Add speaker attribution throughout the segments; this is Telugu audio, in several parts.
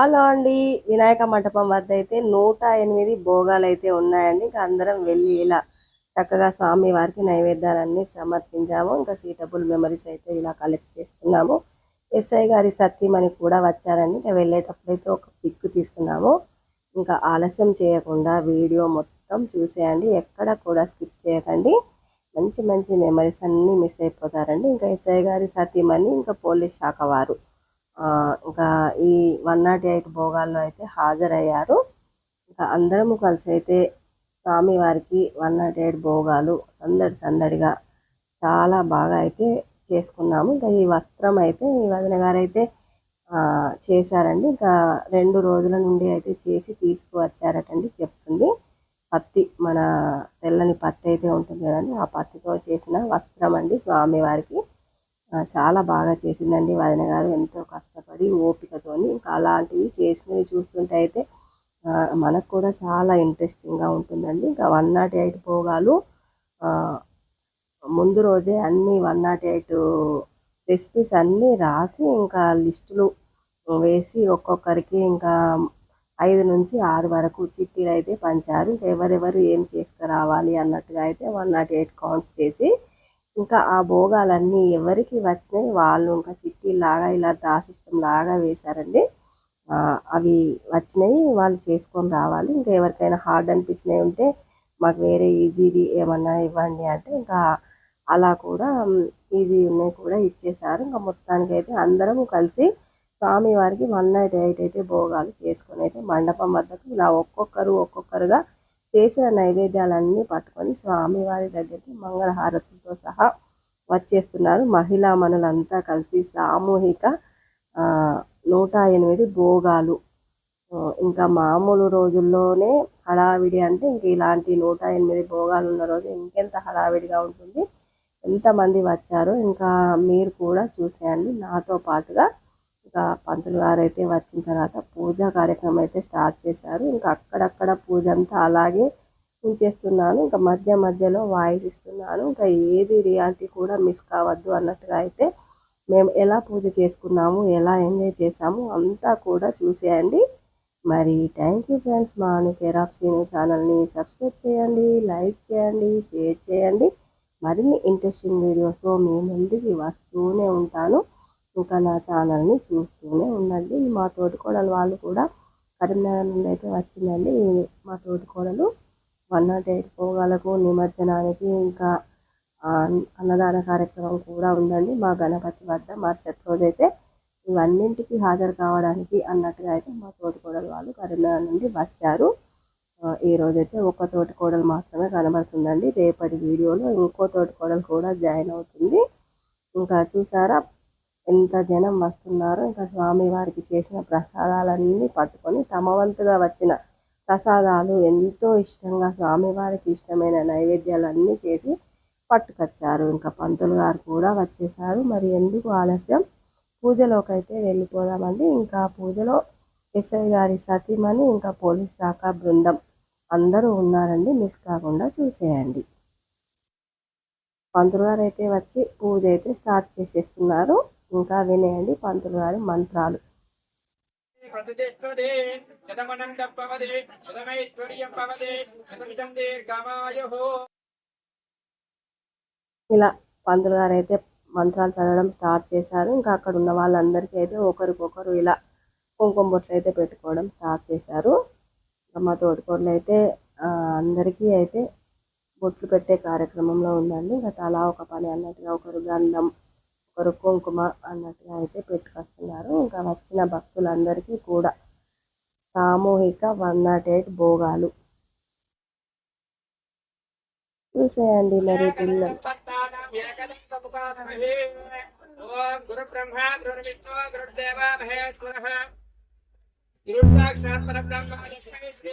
Speaker 1: హలో అండి. వినాయక మంటపం వద్ద అయితే నూట ఎనిమిది భోగాలు అయితే ఉన్నాయండి. ఇంకా అందరం వెళ్ళి ఇలా చక్కగా స్వామి వారికి నైవేద్యాలన్నీ సమర్పించాము. ఇంకా సీటబుల్ మెమరీస్ అయితే ఇలా కలెక్ట్ చేసుకున్నాము. ఎస్ఐ గారి సత్యమని కూడా వచ్చారండి. ఇంకా వెళ్ళేటప్పుడు అయితే ఒక పిక్ తీసుకున్నాము. ఇంకా ఆలస్యం చేయకుండా వీడియో మొత్తం చూసేయండి. ఎక్కడ కూడా స్కిప్ చేయకండి. మంచి మంచి మెమరీస్ అన్నీ మిస్ అయిపోతారండి. ఇంకా ఎస్ఐ గారి సతీమణి ఇంకా పోలీస్ శాఖ వారు. ఇంకా ఈ వన్ నాట్ ఎయిట్ భోగాల్లో అయితే హాజరయ్యారు. ఇంకా అందరము కలిసి అయితే స్వామివారికి వన్ నాట్ ఎయిట్ భోగాలు సందడి సందడిగా చాలా బాగా అయితే చేసుకున్నాము. ఇంకా ఈ వస్త్రం అయితే ఈ వదిన గారైతే చేశారండి. ఇంకా రెండు రోజుల నుండి అయితే చేసి తీసుకువచ్చారటండి చెప్తుంది. పత్తి మన తెల్లని పత్తి అయితే ఉంటుంది కదండి ఆ పత్తితో చేసిన వస్త్రం అండి స్వామివారికి. చాలా బాగా చేసిందండి వదిన గారు. ఎంతో కష్టపడి ఓపికతోని ఇంకా అలాంటివి చేసినవి చూస్తుంటే అయితే మనకు కూడా చాలా ఇంట్రెస్టింగ్గా ఉంటుందండి. ఇంకా వన్ నాట్ ఎయిట్ భోగాలు ముందు రోజే అన్ని వన్ నాట్ ఎయిట్ రెసిపీస్ అన్నీ రాసి ఇంకా లిస్టులు వేసి ఒక్కొక్కరికి ఇంకా ఐదు నుంచి ఆరు వరకు చిట్టీలు అయితే పంచారు. ఇంకా ఎవరెవరు ఏం చేసుకురావాలి అన్నట్టుగా అయితే వన్ నాట్ ఎయిట్ కౌంట్ చేసి ఇంకా ఆ భోగాలన్నీ ఎవరికి వచ్చినాయి వాళ్ళు ఇంకా చిట్టీ లాగా ఇలా డ్రా లాగా వేశారండి అవి వచ్చినాయి వాళ్ళు చేసుకొని రావాలి. ఇంకా ఎవరికైనా హార్డ్ అనిపించినవి ఉంటే మాకు వేరే ఈజీవి ఏమన్నా ఇవ్వండి అంటే ఇంకా అలా కూడా ఈజీ ఉన్నాయి కూడా ఇచ్చేసారు ఇంకా మొత్తానికి అయితే అందరం కలిసి స్వామి వారికి వన్ నైట్ ఎయిట్ అయితే భోగాలు చేసుకొని అయితే మండపం వద్దకు ఇలా ఒక్కొక్కరు ఒక్కొక్కరుగా చేసిన నైవేద్యాలన్నీ పట్టుకొని స్వామివారి దగ్గరికి మంగళహారతులతో సహా వచ్చేస్తున్నారు. మహిళా మనులంతా కలిసి సామూహిక నూట ఎనిమిది భోగాలు. ఇంకా మామూలు రోజుల్లోనే హడావిడి అంటే ఇంక ఇలాంటి నూట ఎనిమిది భోగాలు ఉన్న రోజు ఇంకెంత హడావిడిగా ఉంటుంది? ఎంతమంది వచ్చారో ఇంకా మీరు కూడా చూసేయండి. నాతో పాటుగా ఇంకా పంతులు గారు అయితే వచ్చిన తర్వాత పూజా కార్యక్రమం అయితే స్టార్ట్ చేశారు. ఇంకా అక్కడక్కడ పూజ అంతా అలాగే ఉంచేస్తున్నాను. ఇంకా మధ్య మధ్యలో వాయిస్ ఇస్తున్నాను. ఇంకా ఏది రియాలిటీ కూడా మిస్ కావద్దు అన్నట్టుగా అయితే మేము ఎలా పూజ చేసుకున్నాము ఎలా ఎంజాయ్ చేసాము అంతా కూడా చూసేయండి. మరి థ్యాంక్ యూ ఫ్రెండ్స్ మా కేర్ ఆఫ్ సీను ఛానల్ని సబ్స్క్రైబ్ చేయండి లైక్ చేయండి షేర్ చేయండి. మరిన్ని ఇంట్రెస్టింగ్ వీడియోస్తో మీ ముందుకి వస్తూనే ఉంటాను. ఇంకా నా ఛానల్ని చూస్తూనే ఉండండి. మా తోటికోడలు వాళ్ళు కూడా కరీంనగర్ నుండి అయితే వచ్చిందండి. మా తోటికోడలు వన్ నాట్ ఎయిట్ పోగాలకు నిమజ్జనానికి ఇంకా అన్నదాన కార్యక్రమం కూడా ఉందండి. మా గణపతి వద్ద మరుసటి రోజు అయితే ఇవన్నింటికి హాజరు కావడానికి అన్నట్టుగా అయితే మా తోటికోడలు వాళ్ళు కరీంనగర్ నుండి వచ్చారు. ఈ రోజైతే ఒక తోటికోడలు మాత్రమే కనబడుతుందండి. రేపటి వీడియోలో ఇంకో తోటికోడలు కూడా జాయిన్ అవుతుంది. ఇంకా చూసారా? ఎంత జనం వస్తున్నారో ఇంకా స్వామి వారికి చేసిన ప్రసాదాలన్నీ పట్టుకొని తమ వంతుగా వచ్చిన ప్రసాదాలు ఎంతో ఇష్టంగా స్వామివారికి ఇష్టమైన నైవేద్యాలన్నీ చేసి పట్టుకొచ్చారు. ఇంకా పంతులు గారు కూడా వచ్చేసారు. మరి ఎందుకు ఆలస్యం? పూజలోకి అయితే వెళ్ళిపోదామండి. ఇంకా పూజలో ఎస్ఐ గారి సతీమణి ఇంకా పోలీస్ శాఖ బృందం అందరూ ఉన్నారండి. మిస్ కాకుండా చూసేయండి. పంతులు గారు అయితే వచ్చి పూజ అయితే స్టార్ట్ చేసేస్తున్నారు. ఇంకా వినేయండి పంతులు గారి మంత్రాలు. ఇలా పంతులు గారు అయితే మంత్రాలు చదవడం స్టార్ట్ చేశారు. ఇంకా అక్కడ ఉన్న వాళ్ళందరికీ అయితే ఒకరికొకరు ఇలా కుంకుమ బొట్లు అయితే పెట్టుకోవడం స్టార్ట్ చేశారు. మా తోటికోడలు అయితే అందరికీ అయితే బొట్లు పెట్టే కార్యక్రమంలో ఉందండి. ఇంకా తలా ఒక పని అన్నట్టుగా ఒకరు గంధం పసుపరు కుంకుమ అన్నట్టుగా అయితే పెట్టుకొస్తున్నారు. ఇంకా వచ్చిన భక్తులందరికీ కూడా సామూహిక వన్ నాట్ ఎయిట్ భోగాలు. చూసేయండి మరి పిల్లలు.
Speaker 2: గురు
Speaker 1: బ్రహ్మ
Speaker 2: గురు
Speaker 1: విష్ణు
Speaker 2: గురుదేవ
Speaker 1: మహేశ్వర
Speaker 2: గురు.
Speaker 1: సాక్షాత్
Speaker 2: పరబ్రహ్మ
Speaker 1: లక్ష్మీ
Speaker 2: శ్రీ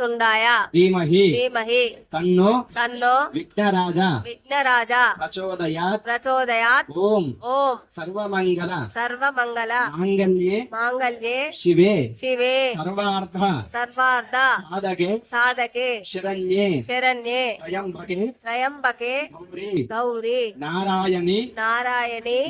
Speaker 1: తుండాయ
Speaker 2: ధీమహి.
Speaker 1: ధీమహి.
Speaker 2: తన్నో
Speaker 1: తన్నో
Speaker 2: విఘ్నరాజ.
Speaker 1: విఘ్నరాజ.
Speaker 2: ప్రచోదయాత్.
Speaker 1: ప్రచోదయాత్.
Speaker 2: ఓం.
Speaker 1: ఓం.
Speaker 2: సర్వమంగళ.
Speaker 1: సర్వమంగళ.
Speaker 2: మాంగళ్యే.
Speaker 1: మాంగళ్యే.
Speaker 2: శివే.
Speaker 1: శివే.
Speaker 2: సర్వార్థ.
Speaker 1: సర్వార్థ.
Speaker 2: సాధకే.
Speaker 1: సాధకే.
Speaker 2: శరణ్యే.
Speaker 1: శరణ్యే.
Speaker 2: త్రయంబకే.
Speaker 1: త్రయంబకే.
Speaker 2: గౌరీ.
Speaker 1: గౌరీ.
Speaker 2: నారాయణి.
Speaker 1: నారాయణి.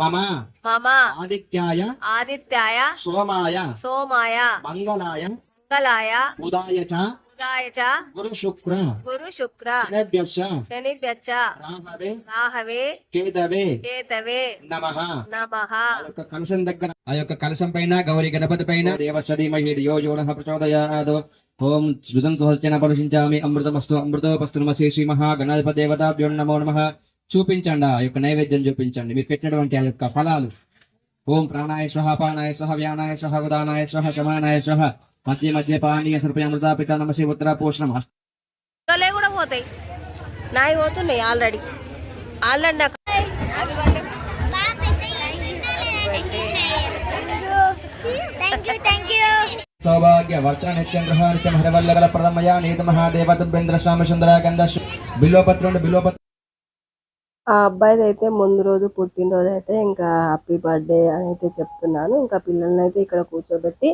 Speaker 2: మమ.
Speaker 1: మమ.
Speaker 2: ఆదిత్యాయ.
Speaker 1: ఆదిత్యాయ.
Speaker 2: సోమాయ.
Speaker 1: సోమాయ.
Speaker 2: మంగళాయ.
Speaker 1: మంగళాయ
Speaker 2: ఉదాయ చ
Speaker 1: ఉదాయ చ
Speaker 2: గురు శుక్ర
Speaker 1: గురు శుక్ర
Speaker 2: శనేభ్యశ్చ
Speaker 1: శనిభ్యచ్చ
Speaker 2: రాహవే
Speaker 1: రాహవే
Speaker 2: కేతవే
Speaker 1: కేతవే
Speaker 2: నమః
Speaker 1: నమః
Speaker 2: ఆ యొక్క కలశం దగ్గర ఆ యొక్క కలశం పైన గౌరీ గణపతి పైన దేవశ్వీమహి యో యోన ప్రచోదయాద్ ఓం శృతం తుహత్యన పరుషించామి అమృతమస్తు అమృతోపస్తుమసి శ్రీ మహాగణాధిప దేవతాభ్యో నమో నమ చూపించండి ఆ యొక్క నైవేద్యం చూపించండి మీరు పెట్టినటువంటి ఆ యొక్క ఫలాలు ఓం ప్రాణాయ స్వహ పానాయ స్వహ వ్యానాయ స్వహ ఉదానాయ స్వహ శమానాయ స్వహ మధ్య మధ్య పానీయ సర్పయామృత పిత నమసి ఉత్తర పోషణం హస్త
Speaker 1: తొలే కూడా పోతాయి. నాయి పోతున్నాయి ఆల్రెడీ ఆల్రెడీ నాకు.
Speaker 2: సౌభాగ్య వర్త నిత్యం గృహ నిత్యం హరివల్లగల ప్రథమయ నీత మహాదేవ తుభ్యేంద్ర స్వామి సుందర గంధ బిల్వపత్రుండు బిల్వపత్ర
Speaker 1: ఆ అబ్బాయిది అయితే ముందు రోజు పుట్టినరోజు అయితే ఇంకా హ్యాపీ బర్త్డే అని అయితే చెప్తున్నాను. ఇంకా పిల్లల్ని అయితే ఇక్కడ కూర్చోబెట్టి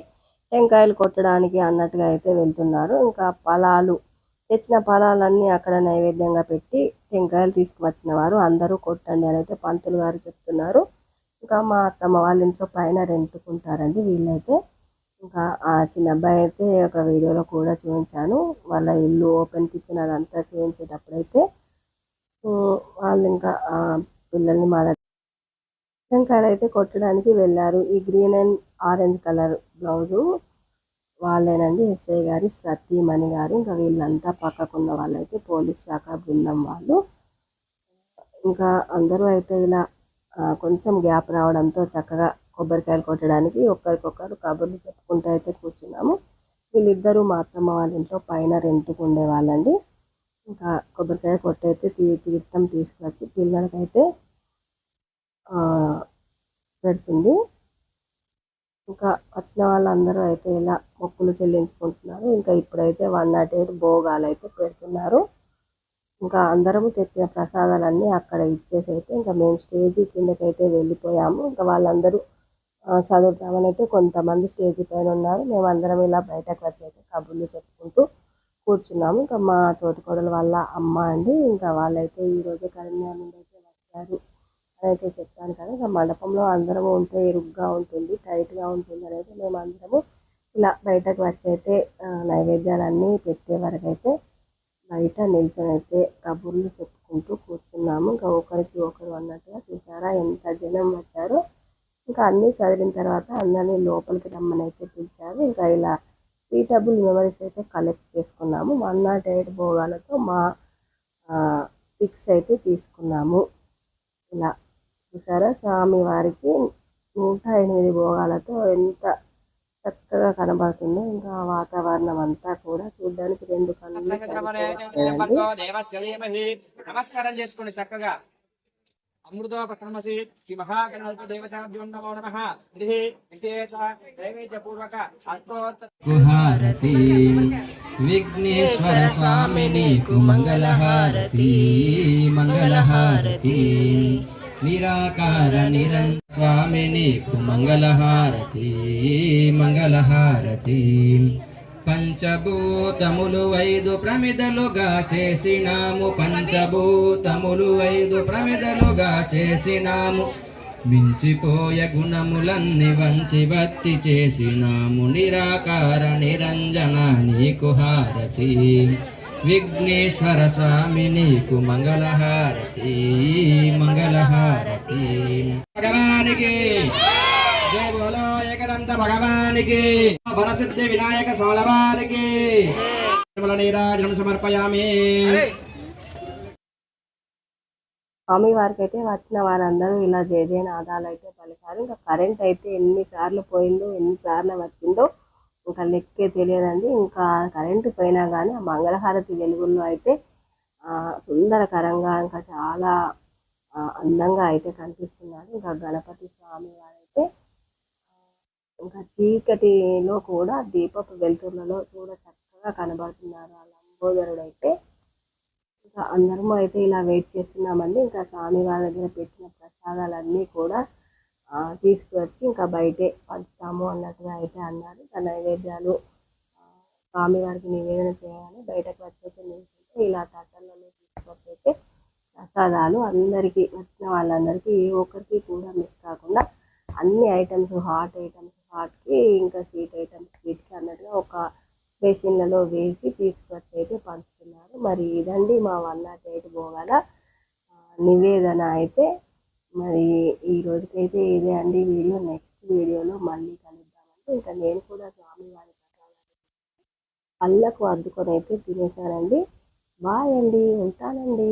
Speaker 1: టెంకాయలు కొట్టడానికి అన్నట్టుగా అయితే వెళ్తున్నారు. ఇంకా ఫలాలు తెచ్చిన ఫలాలన్నీ అక్కడ నైవేద్యంగా పెట్టి టెంకాయలు తీసుకువచ్చిన వారు అందరూ కొట్టండి అని అయితే పంతులు గారు చెప్తున్నారు. ఇంకా మా అత్తమ్మ వాళ్ళ ఇంట్లో పైన రెంటుకుంటారండి వీళ్ళైతే. ఇంకా ఆ చిన్న అబ్బాయి అయితే ఒక వీడియోలో కూడా చూపించాను. వాళ్ళ ఇల్లు ఓపెన్ కిచెన్ అదంతా చూపించేటప్పుడైతే వాళ్ళు ఇంకా ఆ పిల్లల్ని మా దగ్గర అయితే కొట్టడానికి వెళ్ళారు. ఈ green and orange colour blouse వాళ్ళేనండి SI గారి సతీమణి గారు. ఇంకా వీళ్ళంతా పక్కకున్న వాళ్ళైతే పోలీస్ శాఖ బృందం వాళ్ళు. ఇంకా అందరూ అయితే ఇలా కొంచెం గ్యాప్ రావడంతో చక్కగా కొబ్బరికాయలు కొట్టడానికి ఒకరికొకరు కబుర్లు చెప్పుకుంటూ అయితే కూర్చున్నాము. వీళ్ళిద్దరూ మా అత్తమ్మ వాళ్ళ ఇంట్లో పైన రెంట్కు ఉండేవాళ్ళండి. ఇంకా కొబ్బరికాయ కొట్టయితే తీ తీర్థం తీసుకొచ్చి పిల్లలకైతే పెడుతుంది. ఇంకా వచ్చిన వాళ్ళందరూ అయితే ఇలా మొక్కులు చెల్లించుకుంటున్నారు. ఇంకా ఇప్పుడైతే వన్ నాట్ ఎయిట్ భోగాలు అయితే పెడుతున్నారు. ఇంకా అందరము తెచ్చిన ప్రసాదాలన్నీ అక్కడ ఇచ్చేసి అయితే ఇంకా మేము స్టేజీ కిందకైతే వెళ్ళిపోయాము. ఇంకా వాళ్ళందరూ చదువుతామని అయితే కొంతమంది స్టేజ్ పైన ఉన్నారు. మేమందరం ఇలా బయటకు వచ్చి అయితే కబుర్లు చెప్పుకుంటూ కూర్చున్నాము. ఇంకా మా తోటికోడల వాళ్ళ అమ్మ అండి. ఇంకా వాళ్ళైతే ఈరోజు కరీంనగర్ నుండి అయితే వచ్చారు. అని అయితే చెప్పాను కదా ఇంకా మండపంలో అందరము ఉంటే ఇరుగ్గా ఉంటుంది టైట్గా ఉంటుంది అనేది మేము అందరము ఇలా బయటకు వచ్చి అయితే నైవేద్యాలన్నీ పెట్టే వరకు అయితే బయట నిల్చొని అయితే కబుర్లు చెప్పుకుంటూ కూర్చున్నాము. ఇంకా ఒకరికి ఒకరు అన్నట్టుగా చూసారా ఎంత జనం వచ్చారో. ఇంకా అన్నీ చదివిన తర్వాత అందరినీ లోపలికి రమ్మని అయితే పిలిచారు. ఇంకా ఇలా సీటబుల్ మెమరీస్ అయితే కలెక్ట్ చేసుకున్నాము. వన్ నాట్ ఎయిట్ భోగాలతో మా పిక్స్ అయితే తీసుకున్నాము. ఇలా చూసారా? స్వామి వారికి నూట ఎనిమిది భోగాలతో ఎంత చక్కగా కనబడుతుందో ఇంకా వాతావరణం అంతా కూడా చూడడానికి రెండు కళ్ళు
Speaker 3: నమస్కారం చేసుకోండి చక్కగా. అమృతోపక్రమసి శ్రీ మహాగణాధిప దేవతాభ్యో నమో నమ. ఇది విశేష నైవేద్య పూర్వక
Speaker 2: విఘ్నేశ్వర స్వామిని మంగళహారతి మంగళహారతి. నిరాకార నిరం స్వామిని మంగళహారతి మంగళహారతి పంచభూతములు ఐదు ప్రమిదలుగా చేసినాము పంచభూతములు ఐదు ప్రమిదలుగా చేసినాము. మించిపోయ గుణములన్నీ వంచి భక్తి చేసినాము. నిరాకార నిరంజన నీకు హారతి. విఘ్నేశ్వర స్వామి నీకు మంగళహారతి మంగళహారతి. భగవానికి జయ బోలో ఏకదంత భగవానికి వరసిద్ధి వినాయక స్వామివారికి నీరాజనం సమర్పయామి.
Speaker 1: స్వామి వారికి అయితే వచ్చిన వారందరూ ఇలా జయ జయ నాదాలు అయితే పలికారు. ఇంకా కరెంట్ అయితే ఎన్నిసార్లు పోయిందో ఎన్నిసార్లు వచ్చిందో ఇంకా లెక్కే తెలియదండి. ఇంకా కరెంటు పోయినా కానీ ఆ మంగళహారతి వెలుగుల్లో అయితే సుందరకరంగా ఇంకా చాలా అందంగా అయితే కనిపిస్తున్నాడు. ఇంకా గణపతి స్వామి వారైతే ఇంకా చీకటిలో కూడా దీపపు వెలుతురులలో చూడ చక్కగా కనబడుతున్నారు ఆ లంబోదరుడు అయితే. ఇంకా అందరము అయితే ఇలా వెయిట్ చేస్తున్నామండి. ఇంకా స్వామి వారి దగ్గర పెట్టిన ప్రసాదాలన్నీ కూడా తీసుకువచ్చి ఇంకా బయటే పంచుతాము అన్నట్టుగా అయితే అన్నారు. తన నైవేద్యాలు స్వామివారికి స్వామి వారికి నివేదన చేయాలని బయటకు వచ్చేసి అయితే ఇలా తట్టలలో తీసుకొచ్చి ప్రసాదాలు అందరికీ వచ్చిన వాళ్ళందరికీ ఏ ఒక్కరికి కూడా మిస్ కాకుండా అన్ని ఐటమ్స్ హాట్ ఐటమ్స్ హాట్కి ఇంకా స్వీట్ ఐటమ్స్ స్వీట్కి అన్నట్టుగా ఒక బేసిన్లలో వేసి తీసుకొచ్చి అయితే పంచుతున్నారు. మరి ఇదండి మా వన్ నాట్ ఎయిట్ పోగల నివేదన అయితే. మరి ఈ రోజుకైతే ఇదే అండి వీడియో. నెక్స్ట్ వీడియోలో మళ్ళీ కలుద్దామండి. ఇంకా నేను కూడా స్వామివారి పళ్ళకు అద్దుకొని అయితే తినేసానండి బాయ్ అండి. ఉంటానండి.